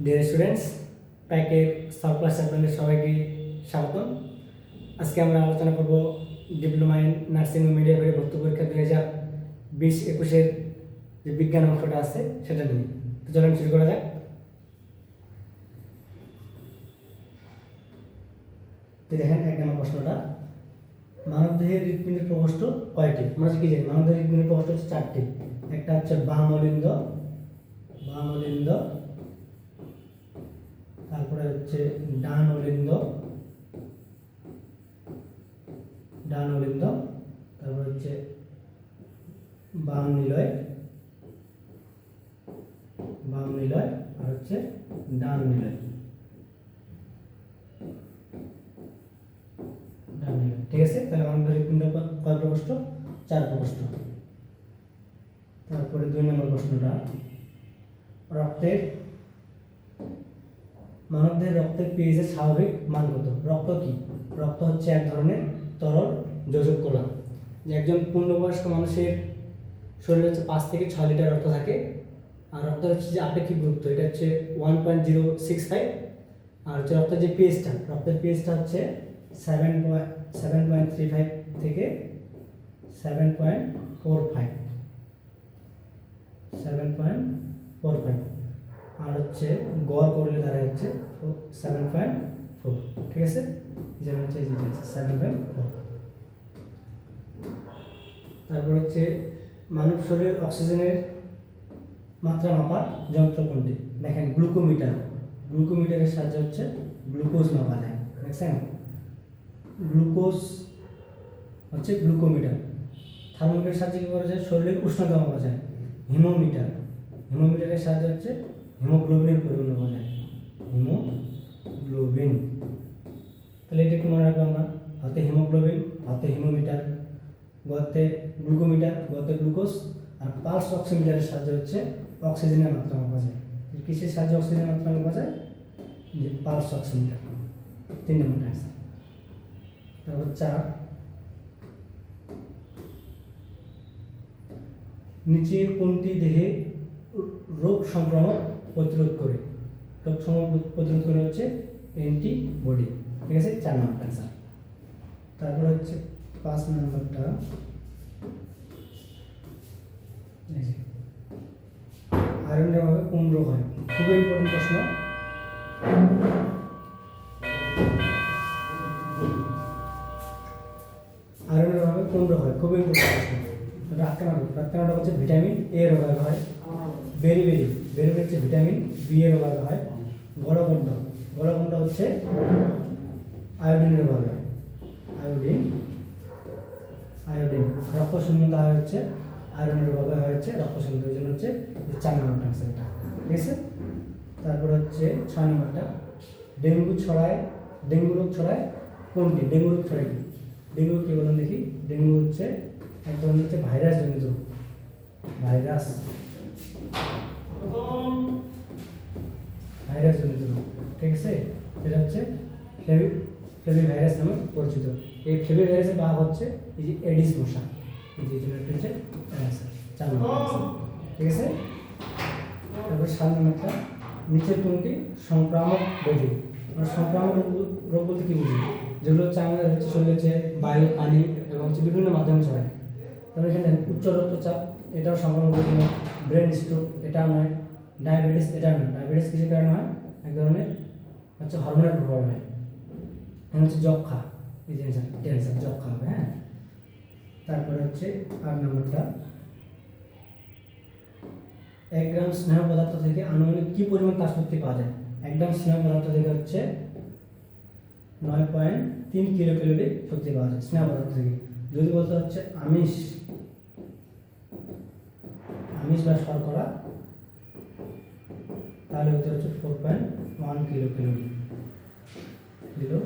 Dear students প্যাকের subclass আপনাদের সবাইকে স্বাগতম। আজকে আমরা আলোচনা করব ডিপ্লোমা ইন নার্সিং ও মিডিয়াফেয়ারে ভর্তি পরীক্ষা দুই হাজার বিশ একুশের যে বিজ্ঞান অংশটা আছে, সেটা নিয়ে। তো চলুন শুরু করা যাক। দেখেন, এক নম্বর প্রশ্নটা। মানবদেহের হৃৎপিণ্ডের প্রকোষ্ঠ কয়টি? আমরা কি জানি? মানবদেহের হৃৎপিণ্ডের প্রকোষ্ঠ হচ্ছে চারটি। একটা হচ্ছে বাম অলিন্দ বাম অলিন্দ তারপরে হচ্ছে ডান অলিন্দ ডান অলিন্দ তারপরে হচ্ছে বাম নিলয় বাম নিলয় আর হচ্ছে ডান নিলয় ঠিক আছে? তাহলে আমাদের কয় প্রকোষ্ঠ চার প্রকোষ্ঠ তারপরে দুই নম্বর প্রশ্নটা, রক্তের মানবদের রক্তের পিএইচের স্বাভাবিক মান কত? রক্ত কি? রক্ত হচ্ছে এক ধরনের তরল যোজক কলা। যে একজন পূর্ণবয়স্ক মানুষের শরীরে হচ্ছে পাঁচ থেকে ছয় লিটার রক্ত থাকে। আর রক্ত হচ্ছে যে আপেক্ষিক গুরুত্ব, এটা হচ্ছে one point zero six five আর হচ্ছে রক্তের যে পিএইচটা রক্তের পিএইচটা হচ্ছে seven point seven point three five থেকে seven point four five seven point four five আর হচ্ছে গড় করলে তারা হচ্ছে সেভেন পয়েন্ট ফোর ঠিক আছে? যেমন হচ্ছে সেভেন পয়েন্ট ফোর তারপর হচ্ছে মানব শরীরের অক্সিজেনের মাত্রা মাপার যন্ত্র কোনটি? দেখেন, গ্লুকোমিটার। গ্লুকোমিটারের সাহায্যে হচ্ছে গ্লুকোজ মাপা যায়। দেখছেন? গ্লুকোজ হচ্ছে গ্লুকোমিটার। থার্মোমিটারের সাহায্যে কী করা যায়? শরীরের উষ্ণতা মাপা যায়। হিমোমিটার। হিমোমিটারের সাহায্যে হচ্ছে হিমোগ্লোবিনের পরিমাণ যায় হিমোগ্লোবিন। তাহলে এটা একটু মনে রাখব আমরা? হাতে হিমোগ্লোবিন, হাতে হিমোমিটার, গতে গ্লুকোমিটার, গতে গ্লুকোজ, আর পালস অক্সিমিটারের সাহায্যে হচ্ছে অক্সিজেনের মাত্রা মাপা যায়। কিসের সাহায্যে অক্সিজেনের মাত্রা মাপা যায়? যে পালস অক্সিমিটার। তিন নম্বর আছে তারপর চার। নিচের কোনটি দেহে রোগ সংক্রমণ প্রতিরোধ করে। রোগ সংক্রমণ প্রতিরোধ করে হচ্ছে অ্যান্টিবডি ঠিক আছে? চার নম্বর অ্যান্সার তারপর হচ্ছে পাঁচ নম্বরটা। আয়রনের অভাবে রোগ হয়। খুবই ইম্পর্টেন্ট প্রশ্ন। আয়রনের অভাবে রোগ হয়। খুবই ইম্পর্টেন্ট প্রশ্ন। রাক্তানা রোগ হচ্ছে ভিটামিন এ এর অভাবে হয়। বেরি বেরি বেরি বেরি হচ্ছে ভিটামিন বি এর অভাবে হয়। গলগণ্ড গলগণ্ড হচ্ছে আয়োডিনের অভাবে আয়োডিন আয়োডিন। রক্তশূন্যতা হয় হচ্ছে আয়রনের অভাবে হয় হচ্ছে রক্তশূন্যতা ওই জন্য হচ্ছে যে চার এটা ঠিক আছে? তারপর হচ্ছে ছয় নম্বরটা ডেঙ্গু ছড়ায়, ডেঙ্গু রোগ ছড়ায় কোনটি? ডেঙ্গু রোগ ছড়ায় কি? ডেঙ্গু কি বলুন দেখি? ডেঙ্গু হচ্ছে এক ধরনের হচ্ছে ভাইরাস জনিত। ভাইরাস। ভাইরাস জনিত রোগ ঠিক আছে এটা হচ্ছে ফ্লেভি ফ্লেভি ভাইরাস নামে পরিচিত। এই ফ্লেভি ভাইরাসের বাহক হচ্ছে এই যে এডিস মশা এই যে একটা হচ্ছে চার ঠিক আছে? তারপর সাত নম্বরটা নিচের কোনটি? সংক্রামক ব্যাধি আমরা সংক্রামক রোগ বলতে কি বুঝি? যেগুলো হচ্ছে আমাদের হচ্ছে শরীরে হচ্ছে বায়ু, পানি এবং হচ্ছে বিভিন্ন মাধ্যমে ছড়ায়। তারপর এখানে উচ্চ রক্তচাপ এটাও নয় ব্রেন স্ট্রোক এটা নয়। ডায়াবেটিস এটা নয়। ডায়াবেটিস কিছু কারণে হয়? এক ধরনের হচ্ছে হরমোনের প্রভাব হয়। হচ্ছে যক্ষা এই যে ক্যান্সার যক্ষা হবে হ্যাঁ? তারপরে হচ্ছে আট নম্বরটা। এক গ্রাম স্নেহ পদার্থ থেকে আনুমানিক কি পরিমাণ তাপশক্তি পাওয়া যায়? এক গ্রাম স্নেহ পদার্থ থেকে হচ্ছে নয় পয়েন্ট তিন কিলো ক্যালোরি শক্তি পাওয়া যায়। স্নেহ পদার্থ থেকে। যদি বলতে হচ্ছে আমিষ আমিষ বা শর্করা তাহলে হতে হচ্ছে four point one kilo calorie kilo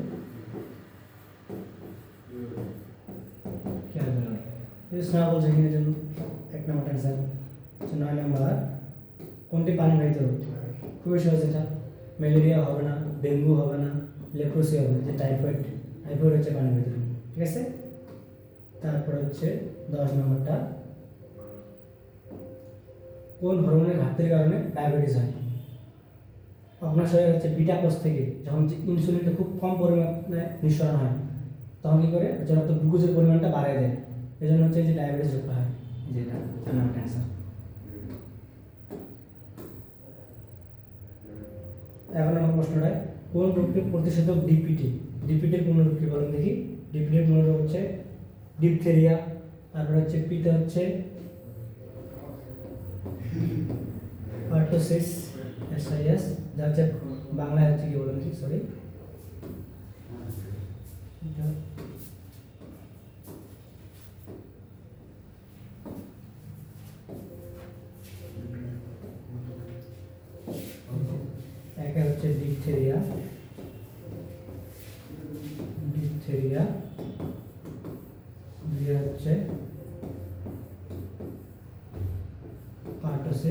calorie বলছে এখানে যেমন এক নম্বর অ্যান্সার হচ্ছে নয় নম্বর কোনটি পানি বাহিত? রোগ খুবই সহজ এটা। ম্যালেরিয়া হবে না, ডেঙ্গু হবে না, লেপ্রোসি হবে যে টাইফয়েড টাইফয়েড হচ্ছে পানি বাহিত। রোগ ঠিক আছে? তারপর হচ্ছে দশ নম্বরটা কোন হরমোনের ঘাটতির কারণে ডায়াবেটিস হয়। অগ্নাশয় হচ্ছে বিটা কোষ থেকে যখন ইনসুলিনটা খুব কম পরিমাণে নিঃসরণ হয়, তখন কী করে? হচ্ছে রক্ত গ্লুকোজের পরিমাণটা বাড়িয়ে দেয়। এই জন্য হচ্ছে যে ডায়াবেটিস রোগটা হয়। এই যে এটা চার নম্বর ক্যান্সার এখন আমার প্রশ্নটা কোন রোগটি প্রতিষেধক ডিপিটি ডিপিটির কোন রোগটি বলেন দেখি? ডিপিটির কোন রোগ হচ্ছে ডিপথেরিয়া তারপরে হচ্ছে পিতে হচ্ছে পার্টোসিস এসআইএস যার হচ্ছে বাংলায় হচ্ছে কি বলুন সরি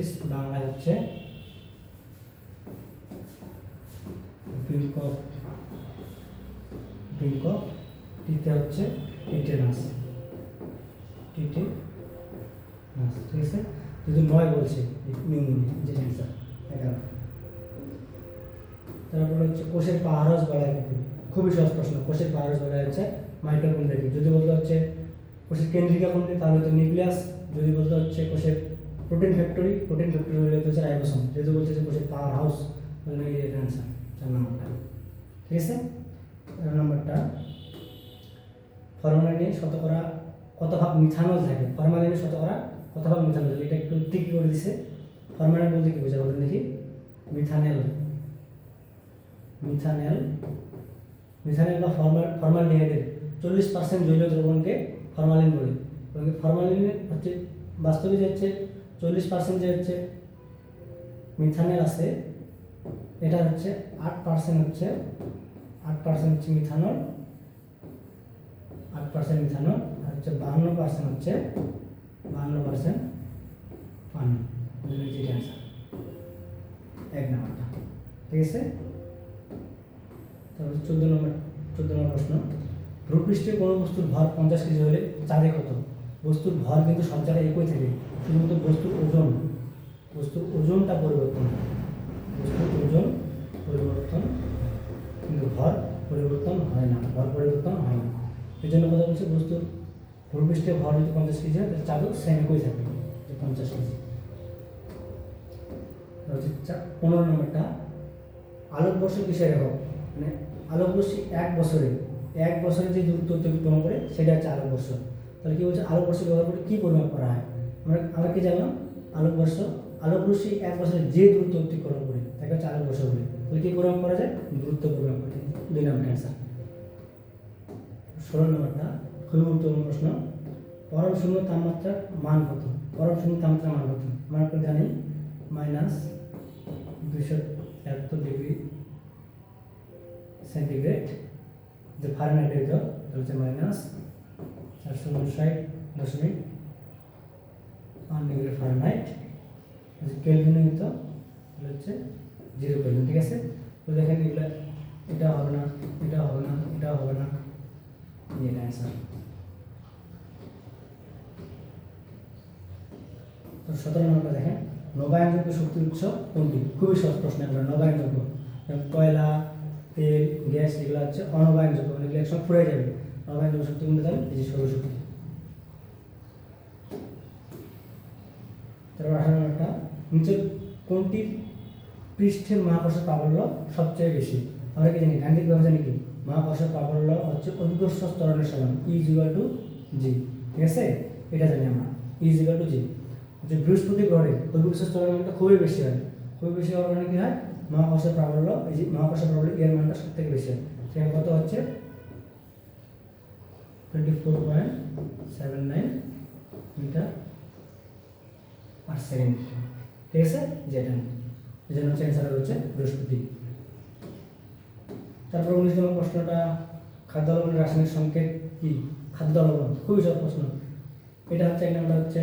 পার্টোসিস বাংলা হচ্ছে টিতে হচ্ছে টিটেনাস টিটে নাস ঠিক আছে? যদি নয় বলছে নিউমোনিয়া এগারো। তারপরে হচ্ছে কোষের পাহারস গলায় কুকুর খুবই সহজ প্রশ্ন, কোষের পাহারস বলা হচ্ছে মাইটোকন্ড্রিয়া যদি বলতে হচ্ছে কোষের কেন্দ্রিকা কোনটি তাহলে তো নিউক্লিয়াস, যদি বলতে হচ্ছে কোষের প্রোটিন ফ্যাক্টরি প্রোটিন ফ্যাক্টরি হলে হচ্ছে রাইবোসোম যেহেতু বলছে যে কোষের পাওয়ার হাউস তাহলে এই অ্যান্সার চার নম্বরটা। ঠিক আছে? চার নম্বরটা। ফরমালিনে শতকরা কত ভাগ মিথানল থাকে? ফরমালিনে শতকরা কত ভাগ মিথানল থাকে? এটা একটু ঠিক করে দিছে। ফরমালিন বলতে কি বোঝা বলেন দেখি? মিথানেল মিথানেল মিথানেল বা ফর্মাল ফর্মালডিহাইডের চল্লিশ পার্সেন্ট জৈব দ্রবণকে ফরমালিন বলে। এবং ফরমালিন হচ্ছে বাস্তবে যে হচ্ছে চল্লিশ পার্সেন্ট যে হচ্ছে মিথানেল আছে, এটা হচ্ছে আট পার্সেন্ট হচ্ছে, আট পার্সেন্ট হচ্ছে মিথানল আট পার্সেন্ট মিথানল আর হচ্ছে বাহান্ন পার্সেন্ট হচ্ছে বাহান্ন পার্সেন্ট পানি। অ্যান্সার এক নাম্বারটা। ঠিক আছে? তারপর চোদ্দ নম্বর চোদ্দ নম্বর প্রশ্ন। ভূপৃষ্ঠে কোনো বস্তুর ভর পঞ্চাশ কেজি হলে চাঁদে কত? বস্তুর ভর কিন্তু সব জায়গায় একই থাকে, শুধুমাত্র বস্তুর ওজন। বস্তুর ওজনটা পরিবর্তন হয়। বস্তুর ওজন পরিবর্তন কিন্তু ভর পরিবর্তন হয় না, ভর পরিবর্তন হয় না। এই জন্য কথা বলছি বস্তুর ভূপৃষ্ঠে ভর যদি পঞ্চাশ কেজি হয়, তাহলে চাঁদও সেম একই থাকবে, যে পঞ্চাশ কেজি। পনেরো নম্বরটা আলোকবর্ষ কিসের একক মানে আলোকবর্ষী এক বছরে এক বছরে যে দূরত্ব অতিক্রম করে, সেটা হচ্ছে আলোকবর্ষ তাহলে কি বলছে আলোকবর্ষ ব্যবহার করে কী পরিমাপ করা হয়? আমরা আমরা কি জানলাম? আলোকবর্ষ আলোকবর্ষী এক বছরে যে দূরত্ব অতিক্রম করে, তাকে হচ্ছে আলোকবর্ষ বলে। তাহলে কী পরিমাপ করা যায়? দূরত্ব পরিমাপ করা। দুই নম্বর অ্যান্সার। ষোলো নম্বরটা খুবই গুরুত্বপূর্ণ প্রশ্ন। পরম শূন্য তাপমাত্রার মান কত? পরম শূন্য তাপমাত্রার মান কত? আমরা একটু জানি। মাইনাস দুশো একাত্তর ডিগ্রি সেন্টিগ্রেড। যে ফারেনহাইট তাহলে হচ্ছে মাইনাস চারশো উনষাট দশমিক ওয়ান ডিগ্রি ফারেনহাইট কেলভিনে হইত তাহলে হচ্ছে জিরো কেলভিন ঠিক আছে? তো দেখেন এগুলো, এটা হবে না, এটা হবে না, এটা হবে না। এই অ্যান্সার তো সতেরো নম্বর দেখেন। নবায়নযোগ্য শক্তির উৎস কোনটি? খুবই সহজ প্রশ্ন এগুলো, নবায়নযোগ্য। কয়লা তেল, গ্যাস, এগুলো হচ্ছে অনবায়নযোগ্য মানে এগুলো একসঙ্গে ফুরে যাবে। নবায়নযোগ্য শক্তি তাহলে এই যে সৌরশক্তি আঠারো নম্বরটা নিচের পৃষ্ঠের মহাকর্ষ প্রাবল্য সবচেয়ে বেশি? আমরা কি জানি? গাণিতিক কি? মহাকর্ষ প্রাবল্য হচ্ছে অভিকর্ষ ত্বরণের সমান ই ইজিক্যাল টু জি ঠিক আছে? এটা জানি আমরা। ই ইজিক্যাল টু জি যে বৃহস্পতি গ্রহে ত্বরণের মানটা খুবই বেশি হয়। খুবই বেশি হওয়ার কারণে কি হয়? মহাকর্ষ প্রাবল্য, এই যে মহাকর্ষ প্রাবল্য এর মানটা সব থেকে বেশি হয়। সেখানে কত হচ্ছে? Twenty four point seven nine metre per second ঠিক আছে? যেটা। এই জন্য হচ্ছে অ্যান্সার হচ্ছে বৃহস্পতি। তারপর উনিশ নম্বর প্রশ্নটা, খাদ্য লবণের রাসায়নিক সংকেত কি? খাদ্য লবণ, খুবই সহজ প্রশ্ন। এটা হচ্ছে এক নামটা হচ্ছে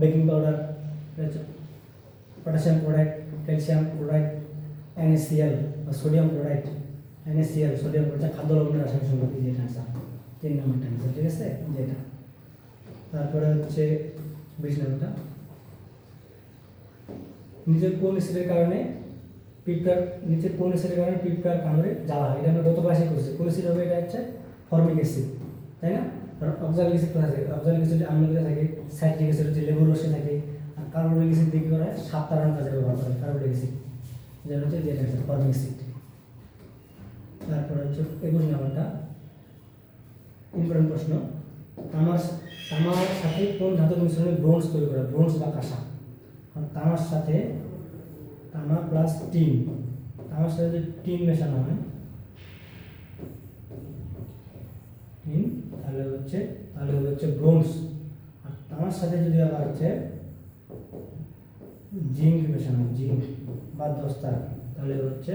baking powder potassium chloride calcium chloride NaCl বা sodium chloride NaCl sodium chloride খাদ্য লবণের রাসায়নিক সংকেত যেটা আনসার তিন নম্বরটা আনসার ঠিক আছে? যেটা। তারপরে হচ্ছে বিশ নম্বরটা নিজের কোন স্থিতির কারণে পিঁপড়ার নিচে কোন অ্যাসিডের কারণে পিঁপড়ার কামড়ে জ্বালা এটা আমরা গত ক্লাসে করছি। কোন অ্যাসিড হবে? এটা হচ্ছে ফর্মিক অ্যাসিড, তাই না? কারণ অক্সালিক অ্যাসিড কোথায় থাকে? অক্সালিক অ্যাসিড থাকে, সাইট্রিক অ্যাসিড হচ্ছে লেবুর রসে থাকে, আর কার্বনিক অ্যাসিড দিয়ে কি করা সাত তারান কাজে ব্যবহার করে কার্বনিক অ্যাসিড। যেটা হচ্ছে যেটা হচ্ছে ফর্মিক অ্যাসিড। তারপর হচ্ছে একুশ নাম্বারটা। ইম্পর্টেন্ট প্রশ্ন। তামার তামার সাথে কোন ধাতু মিশ্রণে ব্রোঞ্জ তৈরি করে ব্রোঞ্জ বা কাঁসা। তামার সাথে তামা প্লাস টিন। তামার সাথে যদি টিন মেশানো হয়, টিন, তাহলে হচ্ছে তাহলে হচ্ছে ব্রোঞ্জ। আর তামার সাথে যদি আবার হচ্ছে জিঙ্ক মেশানো হয়, জিঙ্ক বা দস্তার তাহলে হচ্ছে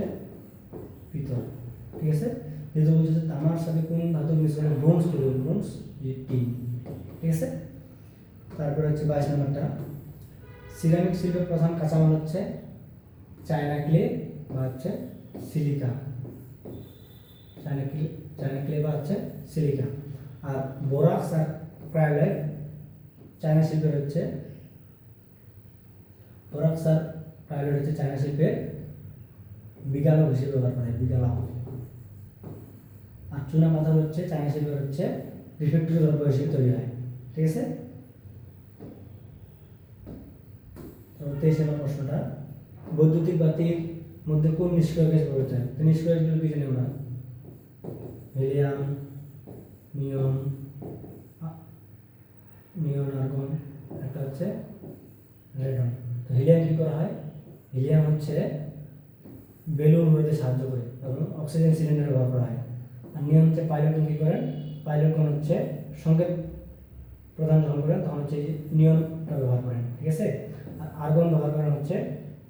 পিতল। ঠিক আছে? যেহেতু বলছে তামার সাথে কোন ধাতু মিশ্রণে ব্রোঞ্জ তৈরি হবে ব্রোঞ্জ টিন ঠিক আছে? তারপরে হচ্ছে বাইশ নম্বরটা। সিরামিক শিল্পের প্রধান কাঁচামাল হচ্ছে চায়না ক্লে বা হচ্ছে silica China clay China clay বা হচ্ছে সিলিকা আর বোরাক্স আর ক্রায়োলাইট চায়না শিল্পের হচ্ছে বোরাক্স আর ক্রায়োলাইট হচ্ছে চায়না শিল্পের বিগালো হিসেবে ব্যবহার করা বিগালা আর চুনা পাথর হচ্ছে চায়না শিল্পের হচ্ছে রিফ্লেক্টরি দ্রব্য হিসেবে তৈরি হয়। ঠিক আছে? তেইশ নম্বর প্রশ্নটা। বৈদ্যুতিক বাতির মধ্যে কোন নিষ্ক্রিয় গ্যাস ব্যবহৃত হয়? তো নিষ্ক্রিয় গ্যাসগুলো কি জানি আমরা হিলিয়াম নিয়ন নিয়ন আর্গন একটা হচ্ছে রেডন তো হিলিয়াম কী করা হয়? হিলিয়াম হচ্ছে বেলুন হইতে সাহায্য করে এবং অক্সিজেন সিলিন্ডার ব্যবহার করা হয়। নিয়ন হচ্ছে পাইলটগণ কী করেন পাইলটগণ হচ্ছে সংকেত প্রদান যখন করেন তখন হচ্ছে নিয়নটা ব্যবহার করেন, ঠিক আছে? আর আর্গন ব্যবহার করা হচ্ছে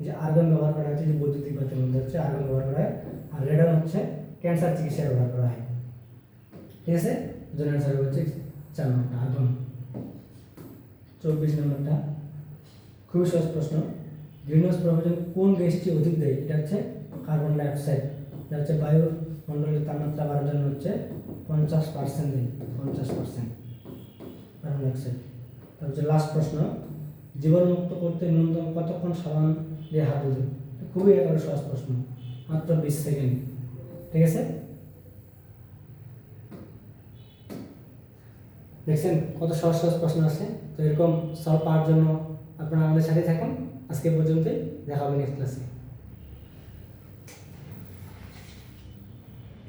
যে আর্গন ব্যবহার করা হচ্ছে যে বৈদ্যুতিক বাতির মধ্যে হচ্ছে আর্গন ব্যবহার করা হয়, আর রেডন হচ্ছে ক্যান্সার চিকিৎসায় ব্যবহার করা হয়, ঠিক আছে? জন্য অ্যান্সার হচ্ছে চার নম্বরটা আর্গন চব্বিশ নম্বরটা, খুবই সহজ প্রশ্ন। গ্রিনহাউস প্রভাবের কোন গ্যাসটি অধিক দেয়? এটা হচ্ছে কার্বন ডাইঅক্সাইড এটা হচ্ছে বায়ুর মণ্ডলের তাপমাত্রা বাড়ার জন্য হচ্ছে পঞ্চাশ পার্সেন্ট দিন, পঞ্চাশ পার্সেন্ট কার্বন তারপর হচ্ছে লাস্ট প্রশ্ন জীবাণুমুক্ত করতে ন্যূনতম কতক্ষণ সাবান দিয়ে হাত ধুতে খুবই একেবারে সহজ প্রশ্ন, মাত্র বিশ সেকেন্ড। ঠিক আছে? দেখছেন কত সহজ সহজ প্রশ্ন আছে। তো এরকম সলভ পাওয়ার জন্য আপনারা আমাদের সাথে থাকুন। আজকে পর্যন্তই, দেখা হবে নেক্সট ক্লাসে